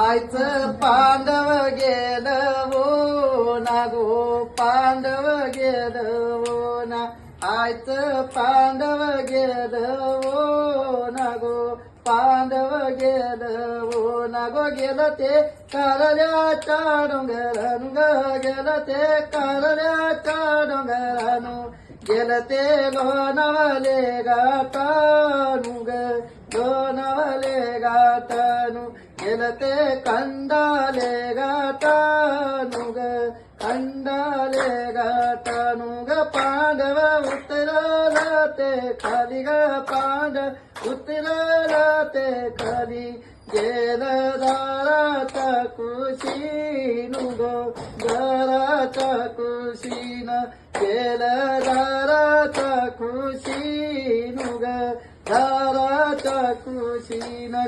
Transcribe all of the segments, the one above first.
आयच पांडव गेलं वो ना गो पांडव गेलं वो ना. आयच पांडव गेलं वो ना गो पांडव गेलं वो ना. गो गेल ते कारल्याच्या डोंगरानु ग गेलं ते कारल्याच्या डोंगरानू. गेलं ते लोणावले गाता ग लोणावले गाता गेलं ते कंडाले गाठानु ग कंडाले गाठानु ग पांडव उतरला ते खाली ग पांडव उतरला ते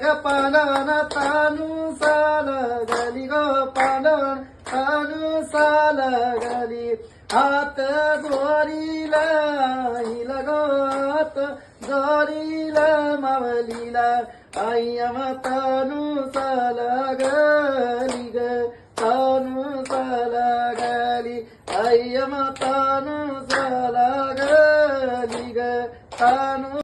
ग पांडवन तानू साल गली गो पांडवन तानू साल गली हात जोरीला हिला गो हात जोरीला मावलीला आय्यम तानू साल गली ग तानू साल गली आय्यम तानू साल गली ग तानू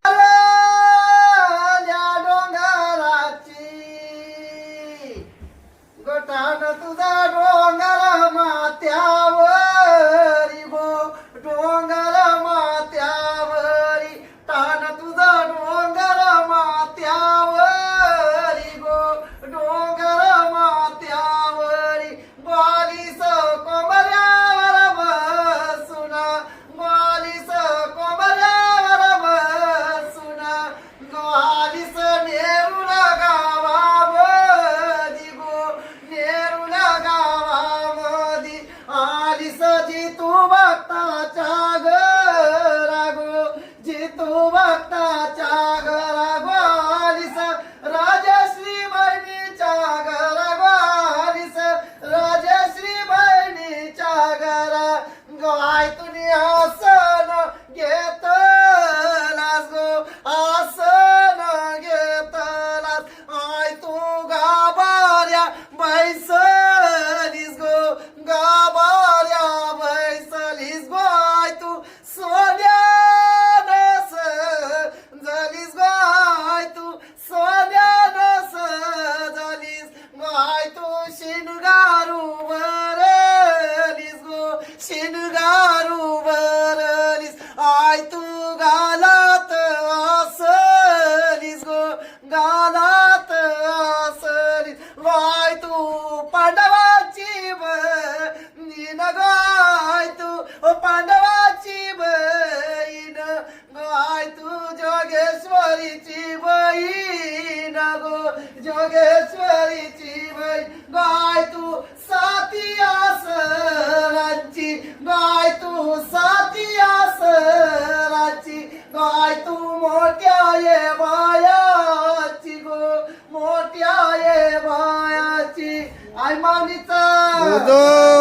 पांडवाची बहीण गाय तू ओ पांडवाची बहीण गाय तू जोगेश्वरीची बहीण गो जोगेश्वरीची बहीण गाय तू साती आसरांची गाय तू साती आसरांची गाय तू मोठ्या ये बायाची मोठ्या